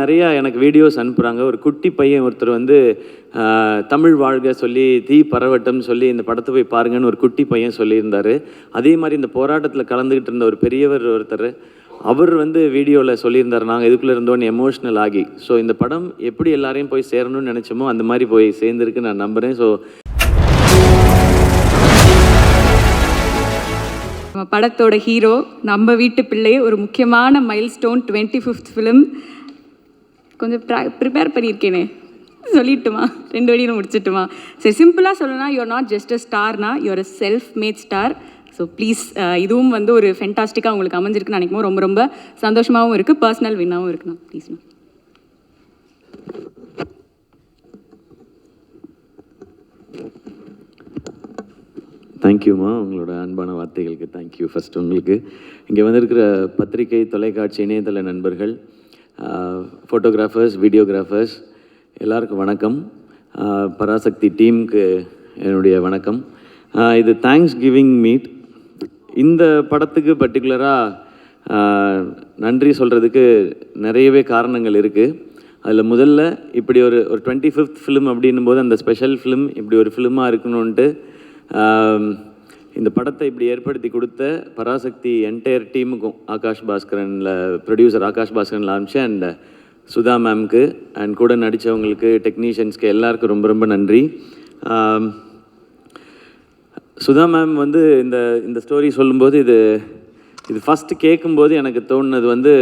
நிறையா எனக்கு வீடியோஸ் அனுப்புகிறாங்க ஒரு குட்டி பையன் ஒருத்தர் வந்து தமிழ் வாழ்க சொல்லி தீ பரவட்டம் சொல்லி இந்த படத்தை போய் பாருங்கன்னு ஒரு குட்டி பையன் சொல்லியிருந்தாரு. அதே மாதிரி இந்த போராட்டத்தில் கலந்துக்கிட்டு இருந்த ஒரு பெரியவர் ஒருத்தர் அவர் வந்து வீடியோவில் சொல்லியிருந்தார் நாங்கள் இதுக்குள்ளே இருந்தோன்னு எமோஷ்னல் ஆகி. ஸோ இந்த படம் எப்படி எல்லாரையும் போய் சேரணும்னு நினச்சோமோ அந்த மாதிரி போய் சேர்ந்துருக்கு நான் நம்புகிறேன் ஸோ நம்ம படத்தோட ஹீரோ நம்ம வீட்டு பிள்ளை ஒரு முக்கியமான மைல்ஸ்டோன் டுவெண்ட்டி ஃபிஃப்த் ஃபிலிம் கொஞ்சம் ப்ரிப்பேர் பண்ணியிருக்கேனே. சொல்லிட்டுமா ரெண்டு வழியில் முடிச்சிட்டுமா. சரி சிம்பிளாக சொல்லணும்னா you are not just a ஸ்டார்னா you are a self made star so please இதுவும் வந்து ஒரு ஃபென்டாஸ்டிக்காக உங்களுக்கு அமைஞ்சிருக்குன்னு நினைக்கும் ரொம்ப ரொம்ப சந்தோஷமாகவும் இருக்குது பர்சனல் வின்னாகவும் இருக்குண்ணா ப்ளீஸ்ண்ணா தேங்க்யூம்மா உங்களோட அன்பான வார்த்தைகளுக்கு தேங்க்யூ ஃபஸ்ட் உங்களுக்கு இங்கே வந்திருக்கிற பத்திரிகை தொலைக்காட்சி இணையதள நண்பர்கள் ஃபோட்டோகிராஃபர்ஸ் வீடியோகிராஃபர்ஸ் எல்லாருக்கும் வணக்கம். பராசக்தி டீமுக்கு என்னுடைய வணக்கம். இது தேங்க்ஸ் கிவிங் மீட் இந்த படத்துக்கு பர்டிகுலராக நன்றி சொல்கிறதுக்கு நிறையவே காரணங்கள் இருக்குது அதில் முதல்ல இப்படி ஒரு ஒரு டுவெண்ட்டி ஃபிஃப்த் ஃபிலிம் அப்படின்னும் போது அந்த ஸ்பெஷல் ஃபிலிம் இப்படி ஒரு ஃபிலிமாக இருக்கணும்ன்ட்டு இந்த படத்தை இப்படி ஏற்படுத்தி கொடுத்த பராசக்தி என்டையர் டீமுக்கும் ஆகாஷ் பாஸ்கரனில் ப்ரொடியூசர் ஆகாஷ் பாஸ்கரன் ஆரம்பிச்சு அண்ட் சுதா மேம்க்கு அண்ட் கூட நடித்தவங்களுக்கு டெக்னீஷியன்ஸ்க்கு எல்லாருக்கும் ரொம்ப ரொம்ப நன்றி. சுதா மேம் வந்து இந்த இந்த ஸ்டோரி சொல்லும்போது இது இது ஃபஸ்ட்டு கேட்கும்போது எனக்கு தோணுனது வந்து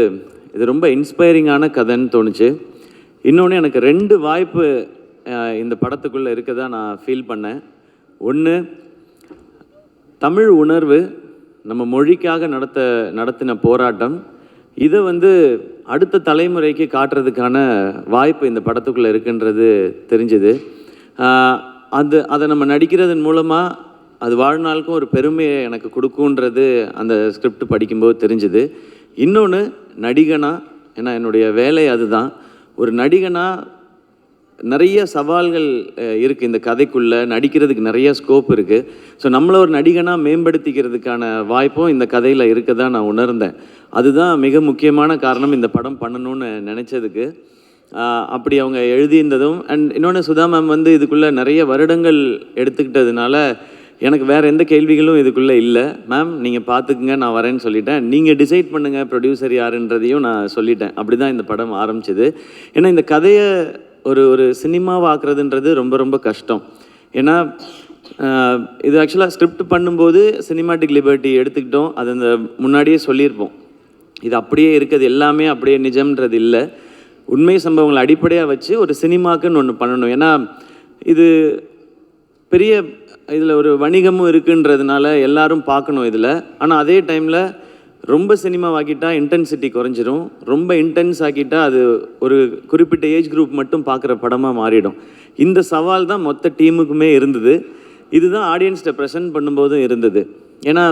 இது ரொம்ப இன்ஸ்பைரிங்கான கதைன்னு தோணுச்சு. இன்னொன்று எனக்கு ரெண்டு வாய்ப்பு இந்த படத்துக்குள்ளே இருக்கதா நான் ஃபீல் பண்ணேன். ஒன்று தமிழ் உணர்வு நம்ம மொழிக்காக நடத்த நடத்தின போராட்டம் இதை வந்து அடுத்த தலைமுறைக்கு காட்டுறதுக்கான வாய்ப்பு இந்த படத்துக்குள்ளே இருக்குன்றது தெரிஞ்சுது. அது அதை நம்ம நடிக்கிறதன் மூலமாக அது வாழ்நாளுக்கும் ஒரு பெருமையை எனக்கு கொடுக்குன்றது அந்த ஸ்கிரிப்ட் படிக்கும்போது தெரிஞ்சுது. இன்னொன்று நடிகனா ஏன்னா என்னுடைய வேலை அதுதான். ஒரு நடிகனாக நிறைய சவால்கள் இருக்குது இந்த கதைக்குள்ளே. நடிக்கிறதுக்கு நிறைய ஸ்கோப் இருக்குது ஸோ நம்மளை ஒரு நடிகனாக மேம்படுத்திக்கிறதுக்கான வாய்ப்பும் இந்த கதையில் இருக்க தான் நான் உணர்ந்தேன். அதுதான் மிக முக்கியமான காரணம் இந்த படம் பண்ணணும்னு நினச்சதுக்கு. அப்படி அவங்க எழுதியிருந்ததும் அண்ட் இன்னொன்று சுதா மேம் வந்து இதுக்குள்ளே நிறைய வருடங்கள் எடுத்துக்கிட்டதுனால எனக்கு வேறு எந்த கேள்விகளும் இதுக்குள்ளே இல்லை. மேம் நீங்கள் பார்த்துக்குங்க நான் வரேன்னு சொல்லிட்டேன். நீங்கள் டிசைட் பண்ணுங்கள் ப்ரொடியூசர் யாருன்றதையும் நான் சொல்லிட்டேன். அப்படி தான் இந்த படம் ஆரம்பிச்சிது. ஏன்னா இந்த கதையை ஒரு ஒரு சினிமாவாக்குறதுன்றது ரொம்ப ரொம்ப கஷ்டம். ஏன்னா இது ஆக்சுவலாக ஸ்கிரிப்ட் பண்ணும்போது சினிமாட்டிக் லிபர்ட்டி எடுத்துக்கிட்டோம். அது அந்த முன்னாடியே சொல்லியிருப்போம். இது அப்படியே இருக்கிறது எல்லாமே அப்படியே நிஜம்ன்றது இல்லை. உண்மை சம்பவங்களை அடிப்படையாக வச்சு ஒரு சினிமாக்குன்னு ஒன்று பண்ணணும். ஏன்னா இது பெரிய இதில் ஒரு வணிகமும் இருக்குன்றதுனால எல்லாரும் பார்க்கணும் இதில். ஆனால் அதே டைமில் ரொம்ப சினிமாவாக்கிட்டா இன்டென்சிட்டி குறைஞ்சிரும். ரொம்ப இன்டென்ஸ் ஆக்கிட்டா அது ஒரு குறிப்பிட்ட ஏஜ் குரூப் மட்டும் பார்க்குற படமாக மாறிடும். இந்த சவால் தான் மொத்த டீமுக்குமே இருந்தது. இதுதான் ஆடியன்ஸ்கிட்ட ப்ரெசென்ட் பண்ணும்போதும் இருந்தது. ஏன்னா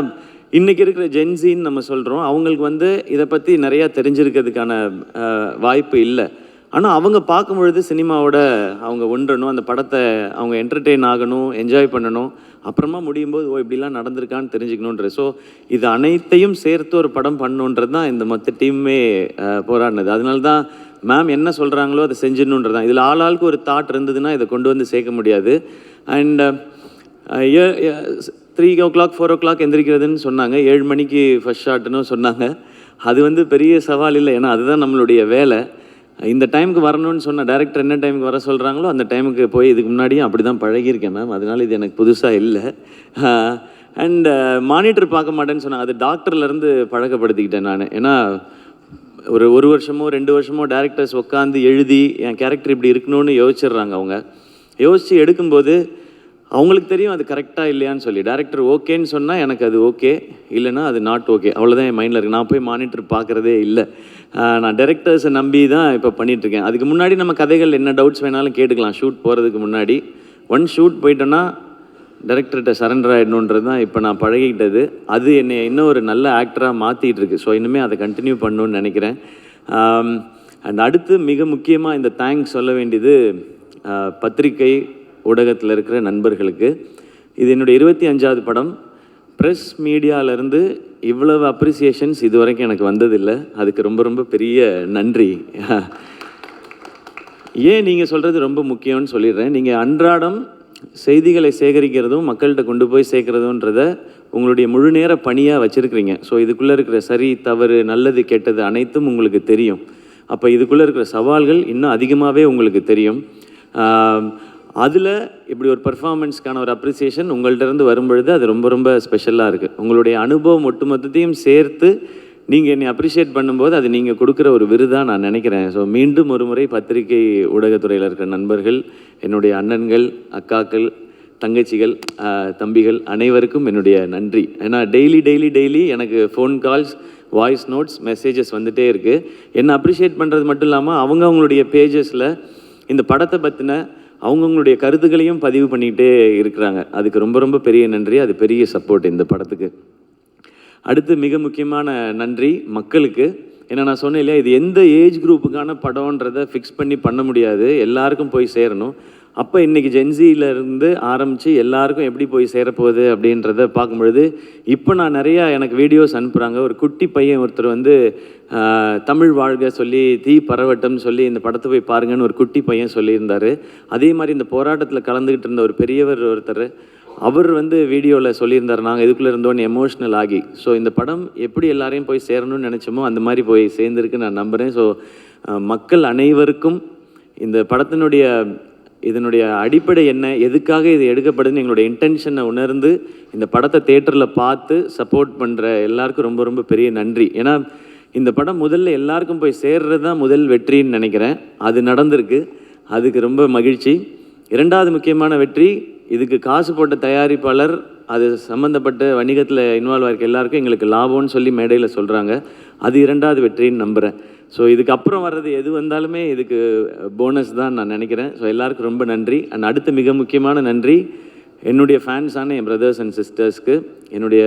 இன்றைக்கி இருக்கிற ஜென்சின்னு நம்ம சொல்கிறோம் அவங்களுக்கு வந்து இதை பற்றி நிறையா தெரிஞ்சிருக்கிறதுக்கான வாய்ப்பு இல்லை. ஆனால் அவங்க பார்க்கும் பொழுது சினிமாவோட அவங்க ஒன்றணும் அந்த படத்தை அவங்க என்டர்டெயின் ஆகணும் என்ஜாய் பண்ணணும் அப்புறமா முடியும் போது ஓ இப்படிலாம் நடந்திருக்கான்னு தெரிஞ்சுக்கணுன்றது ஸோ இது அனைத்தையும் சேர்த்து ஒரு படம் பண்ணணுன்றது தான் இந்த மொத்த டீமுமே போராடினது. அதனால தான் மேம் என்ன சொல்கிறாங்களோ அதை செஞ்சிடணுன்றது தான். இதில் ஆளாளுக்கு ஒரு தாட் இருந்ததுன்னா இதை கொண்டு வந்து சேர்க்க முடியாது. And three o'clock four o'clock எந்திரிக்கிறதுன்னு சொன்னாங்க. ஏழு மணிக்கு ஃபர்ஸ்ட் ஷாட்னு சொன்னாங்க. அது வந்து பெரிய சவால் இல்லை. ஏன்னா அதுதான் நம்மளுடைய வேலை. இந்த டைமுக்கு வரணும்னு சொன்ன டேரக்டர் என்ன டைமுக்கு வர சொல்கிறாங்களோ அந்த டைமுக்கு போய் இதுக்கு முன்னாடியும் அப்படி தான் பழகியிருக்கேன் மேம் அதனால இது எனக்கு புதுசாக இல்லை. அண்ட் மானிட்டர் பார்க்க மாட்டேன்னு சொன்னாங்க. அது டாக்டர்லேருந்து பழக்கப்படுத்திக்கிட்டேன் நான். ஏன்னா ஒரு ஒரு வருஷமோ ரெண்டு வருஷமோ டேரக்டர்ஸ் உட்காந்து எழுதி என் கேரக்டர் இப்படி இருக்கணும்னு யோசிச்சிடுறாங்க அவங்க. யோசித்து எடுக்கும்போது அவங்களுக்கு தெரியும் அது கரெக்டாக இல்லையான்னு சொல்லி. டேரக்டர் ஓகேன்னு சொன்னால் எனக்கு அது ஓகே இல்லைன்னா அது நாட் ஓகே அவ்வளோதான் என் மைண்டில் இருக்குது நான் போய் மானிட்டர் பார்க்குறதே இல்லை. நான் டேரக்டர்ஸை நம்பி தான் இப்போ பண்ணிகிட்ருக்கேன் அதுக்கு முன்னாடி நம்ம கதைகள் என்ன டவுட்ஸ் வேணாலும் கேட்டுக்கலாம். ஷூட் போகிறதுக்கு முன்னாடி. ஒன் ஷூட் போயிட்டோன்னா டேரக்டர்கிட்ட சரண்டர் ஆகிடணுன்றது தான் இப்போ நான் பழகிக்கிட்டது. அது என்னை இன்னும் ஒரு நல்ல ஆக்டராக மாற்றிட்டு இருக்கு ஸோ இன்னுமே அதை கண்டினியூ பண்ணணும்னு நினைக்கிறேன். அண்ட் அடுத்து மிக முக்கியமாக இந்த தேங்க்ஸ் சொல்ல வேண்டியது பத்திரிக்கை ஊடகத்தில் இருக்கிற நண்பர்களுக்கு. இது என்னுடைய இருபத்தி அஞ்சாவது படம். ப்ரெஸ் மீடியாவிலேருந்து இவ்வளவு அப்ரிசியேஷன்ஸ் இது வரைக்கும் எனக்கு வந்ததில்லை. அதுக்கு ரொம்ப ரொம்ப பெரிய நன்றி. ஏன் நீங்கள் சொல்கிறது ரொம்ப முக்கியம்னு சொல்லிடுறேன். நீங்கள் அன்றாடம் செய்திகளை சேகரிக்கிறதும் மக்கள்கிட்ட கொண்டு போய் சேர்க்குறதுன்றத உங்களுடைய முழு நேர பணியாக வச்சுருக்கிறீங்க. ஸோ இதுக்குள்ளே இருக்கிற சரி தவறு நல்லது கெட்டது அனைத்தும் உங்களுக்கு தெரியும். அப்போ இதுக்குள்ளே இருக்கிற சவால்கள் இன்னும் அதிகமாகவே உங்களுக்கு தெரியும். அதில் இப்படி ஒரு பெர்ஃபார்மன்ஸ்க்கான ஒரு அப்ரிசியேஷன் உங்கள்கிட்டருந்து வரும்பொழுது அது ரொம்ப ரொம்ப ஸ்பெஷலாக இருக்குது உங்களுடைய அனுபவம் ஒட்டுமொத்தத்தையும் சேர்த்து நீங்கள் என்னை அப்ரிஷியேட் பண்ணும்போது அது நீங்கள் கொடுக்குற ஒரு விருதாக நான் நினைக்கிறேன். ஸோ மீண்டும் ஒரு முறை பத்திரிகை ஊடகத்துறையில் இருக்கிற நண்பர்கள் என்னுடைய அண்ணன்கள் அக்காக்கள் தங்கச்சிகள் தம்பிகள் அனைவருக்கும் என்னுடைய நன்றி. ஏன்னா டெய்லி டெய்லி டெய்லி எனக்கு phone calls voice notes messages வந்துகிட்டே இருக்குது என்னை அப்ரிஷியேட் பண்ணுறது மட்டும் இல்லாமல் அவங்க அவங்களுடைய பேஜஸில் இந்த படத்தை பற்றின அவங்கவுங்களுடைய கருத்துக்களையும் பதிவு பண்ணிக்கிட்டே இருக்கிறாங்க. அதுக்கு ரொம்ப ரொம்ப பெரிய நன்றி. அது பெரிய சப்போர்ட் இந்த படத்துக்கு. அடுத்து மிக முக்கியமான நன்றி மக்களுக்கு. ஏன்னா நான் சொன்னேன் இல்லையா இது எந்த ஏஜ் குரூப்புக்கான படம்ன்றதை ஃபிக்ஸ் பண்ணி பண்ண முடியாது. எல்லாருக்கும் போய் சேரணும். அப்போ இன்றைக்கி ஜென்சியிலேருந்து ஆரம்பித்து எல்லாருக்கும் எப்படி போய் சேரப்போகுது அப்படின்றத பார்க்கும்பொழுது இப்போ நான் நிறையா எனக்கு வீடியோஸ் அனுப்புகிறாங்க ஒரு குட்டி பையன் ஒருத்தர் வந்து தமிழ் வாழ்க சொல்லி தீ பரவட்டம் சொல்லி இந்த படத்தை போய் பாருங்கன்னு ஒரு குட்டி பையன் சொல்லியிருந்தார். அதே மாதிரி இந்த போராட்டத்தில் கலந்துக்கிட்டு இருந்த ஒரு பெரியவர் ஒருத்தர் அவர் வந்து வீடியோவில் சொல்லியிருந்தார் நாங்கள் இதுக்குள்ளே இருந்தோன்னு எமோஷ்னல் ஆகி. ஸோ இந்த படம் எப்படி எல்லாரையும் போய் சேரணும்னு நினச்சோமோ அந்த மாதிரி போய் சேர்ந்துருக்கு நான் நம்புகிறேன் ஸோ மக்கள் அனைவருக்கும் இந்த படத்தினுடைய இதனுடைய அடிப்படை என்ன எதுக்காக இது எடுக்கப்படுதுன்னு எங்களுடைய இன்டென்ஷனை உணர்ந்து இந்த படத்தை தேட்டரில் பார்த்து சப்போர்ட் பண்ணுற எல்லாருக்கும் ரொம்ப ரொம்ப பெரிய நன்றி. ஏன்னா இந்த படம் முதல்ல எல்லாருக்கும் போய் சேர்றது தான் முதல் வெற்றின்னு நினைக்கிறேன். அது நடந்திருக்கு. அதுக்கு ரொம்ப மகிழ்ச்சி. இரண்டாவது முக்கியமான வெற்றி இதுக்கு காசு போட்ட தயாரிப்பாளர் அது சம்மந்தப்பட்ட வணிகத்தில் இன்வால்வ் ஆகிருக்க எல்லாருக்கும் எங்களுக்கு லாபம்னு சொல்லி மேடையில் சொல்கிறாங்க அது இரண்டாவது வெற்றின்னு நம்புகிறேன் ஸோ இதுக்கப்புறம் வர்றது எது வந்தாலுமே இதுக்கு போனஸ் தான் நான் நினைக்கிறேன். ஸோ எல்லாருக்கும் ரொம்ப நன்றி. அண்ட் அடுத்து மிக முக்கியமான நன்றி என்னுடைய ஃபேன்ஸான என் பிரதர்ஸ் அண்ட் சிஸ்டர்ஸ்க்கு என்னுடைய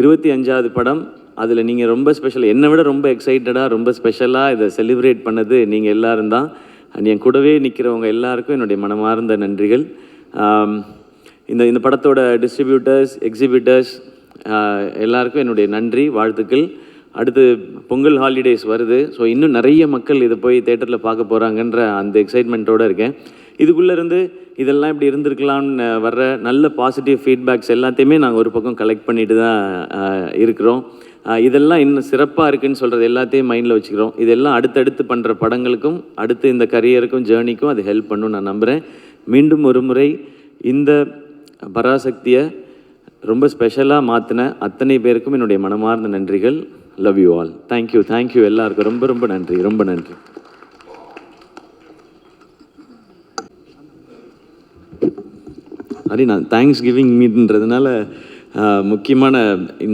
இருபத்தி அஞ்சாவது படம் அதில் நீங்கள் ரொம்ப ஸ்பெஷல் என்னை விட ரொம்ப எக்ஸைட்டடாக ரொம்ப ஸ்பெஷலாக இதை செலிப்ரேட் பண்ணது நீங்கள் எல்லாரும் தான். அண்ட் என் கூடவே நிற்கிறவங்க எல்லாருக்கும் என்னுடைய மனமார்ந்த நன்றிகள். இந்த இந்த படத்தோட டிஸ்ட்ரிபியூட்டர்ஸ் எக்ஸிபிட்டர்ஸ் எல்லாருக்கும் என்னுடைய நன்றி வாழ்த்துக்கள். அடுத்து பொங்கல் ஹாலிடேஸ் வருது. ஸோ இன்னும் நிறைய மக்கள் இதை போய் தேட்டரில் பார்க்க போகிறாங்கன்ற அந்த எக்ஸைட்மெண்ட்டோடு இருக்கேன். இதுக்குள்ளேருந்து இதெல்லாம் இப்படி இருந்திருக்கலாம்னு வர்ற நல்ல பாசிட்டிவ் ஃபீட்பேக்ஸ் எல்லாத்தையுமே நாங்கள் ஒரு பக்கம் கலெக்ட் பண்ணிட்டு தான் இருக்கிறோம். இதெல்லாம் இன்னும் சிறப்பாக இருக்குன்னு சொல்கிறது எல்லாத்தையும் மைண்டில் வச்சுக்கிறோம். இதெல்லாம் அடுத்தடுத்து பண்ணுற படங்களுக்கும் அடுத்து இந்த கரியருக்கும் ஜேர்னிக்கும் அது ஹெல்ப் பண்ணும் நான் நம்புகிறேன் மீண்டும் ஒரு முறை இந்த பராசக்தியை ரொம்ப ஸ்பெஷலாக மாற்றின அத்தனை பேருக்கும் என்னுடைய மனமார்ந்த நன்றிகள். Love you all thank you thank you எல்லாருக்கும் ரொம்ப ரொம்ப நன்றி ரொம்ப நன்றி. அரி நான் தேங்க்ஸ் கிவிங் மீட்ன்றதுனால முக்கியமான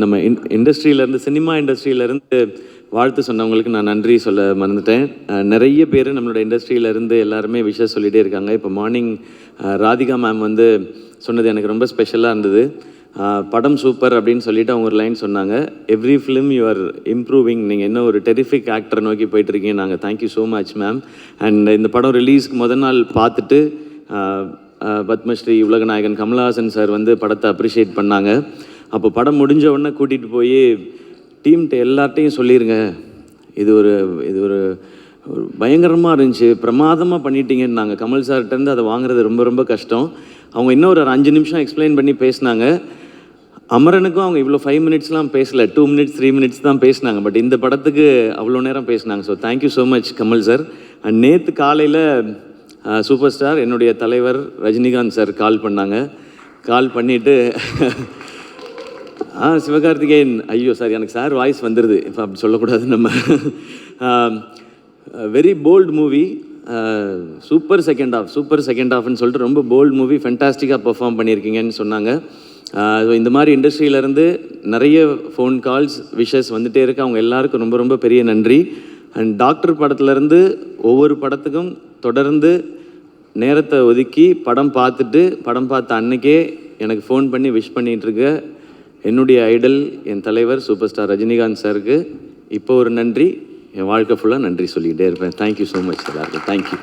நம்ம இன் இண்டஸ்ட்ரியிலேருந்து சினிமா இண்டஸ்ட்ரியிலேருந்து வாழ்த்து சொன்னவங்களுக்கு நான் நன்றி சொல்ல மறந்துட்டேன். நிறைய பேர் நம்மளோட இண்டஸ்ட்ரியிலேருந்து எல்லாருமே விஷயம் சொல்லிகிட்டே இருக்காங்க. இப்போ மார்னிங் ராதிகா மேம் வந்து சொன்னது எனக்கு ரொம்ப ஸ்பெஷலாக இருந்தது. படம் சூப்பர் அப்படின்னு சொல்லிட்டு அவங்க ஒரு லைன் சொன்னாங்க. Every film you are improving நீங்கள் என்ன ஒரு டெரிஃபிக் ஆக்டரை நோக்கி போயிட்டுருக்கீங்க. நாங்கள் thank you so much ma'am and இந்த படம் ரிலீஸ்க்கு முத நாள் பார்த்துட்டு பத்மஸ்ரீ உலகநாயகன் கமலஹாசன் சார் வந்து படத்தை அப்ரிஷியேட் பண்ணாங்க. அப்போ படம் முடிஞ்ச உடனே கூட்டிகிட்டு போய் டீம்கிட்ட எல்லார்ட்டையும் சொல்லிடுங்க இது ஒரு இது ஒரு ஒரு பயங்கரமாக இருந்துச்சு. பிரமாதமாக பண்ணிட்டீங்கன்னு நாங்கள் கமல் சார்கிட்டேருந்து அதை வாங்குறது ரொம்ப ரொம்ப கஷ்டம். அவங்க இன்னும் ஒரு அஞ்சு நிமிஷம் எக்ஸ்பிளைன் பண்ணி பேசினாங்க. அமரனுக்கும் அவங்க இவ்வளோ ஃபைவ் மினிட்ஸ்லாம் பேசல. டூ மினிட்ஸ் த்ரீ மினிட்ஸ் தான் பேசினாங்க. பட் இந்த படத்துக்கு அவ்வளோ நேரம் பேசினாங்க. So thank you so much Kamal sir and நேற்று காலையில் சூப்பர் ஸ்டார் என்னுடைய தலைவர் ரஜினிகாந்த் சார் கால் பண்ணாங்க. கால் பண்ணிவிட்டு ஆ சிவகார்த்திகேயன் ஐயோ சார் எனக்கு சார் வாய்ஸ் வந்துடுது இப்போ அப்படி சொல்லக்கூடாது நம்ம very bold movie super second half super second ஆஃப்னு சொல்லிட்டு ரொம்ப போல்ட் மூவி ஃபென்டாஸ்டிக்காக பெர்ஃபார்ம் பண்ணியிருக்கீங்கன்னு சொன்னாங்க. இந்த மாதிரி இண்டஸ்ட்ரியிலேருந்து நிறைய ஃபோன் கால்ஸ் விஷஸ் வந்துகிட்டே இருக்கு. அவங்க எல்லாருக்கும் ரொம்ப ரொம்ப பெரிய நன்றி. அண்ட் டாக்டர் படத்துலேருந்து ஒவ்வொரு படத்துக்கும் தொடர்ந்து நேரத்தை ஒதுக்கி படம் பார்த்துட்டு படம் பார்த்த அன்னைக்கே எனக்கு ஃபோன் பண்ணி விஷ் பண்ணிகிட்ருக்க என்னுடைய ஐடல் என் தலைவர் சூப்பர் ஸ்டார் ரஜினிகாந்த் சாருக்கு இப்போ ஒரு நன்றி. என் வாழ்க்கை ஃபுல்லாக நன்றி சொல்லிக்கிட்டே இருப்பேன். தேங்க்யூ ஸோ மச் எல்லாருக்கும். Thank you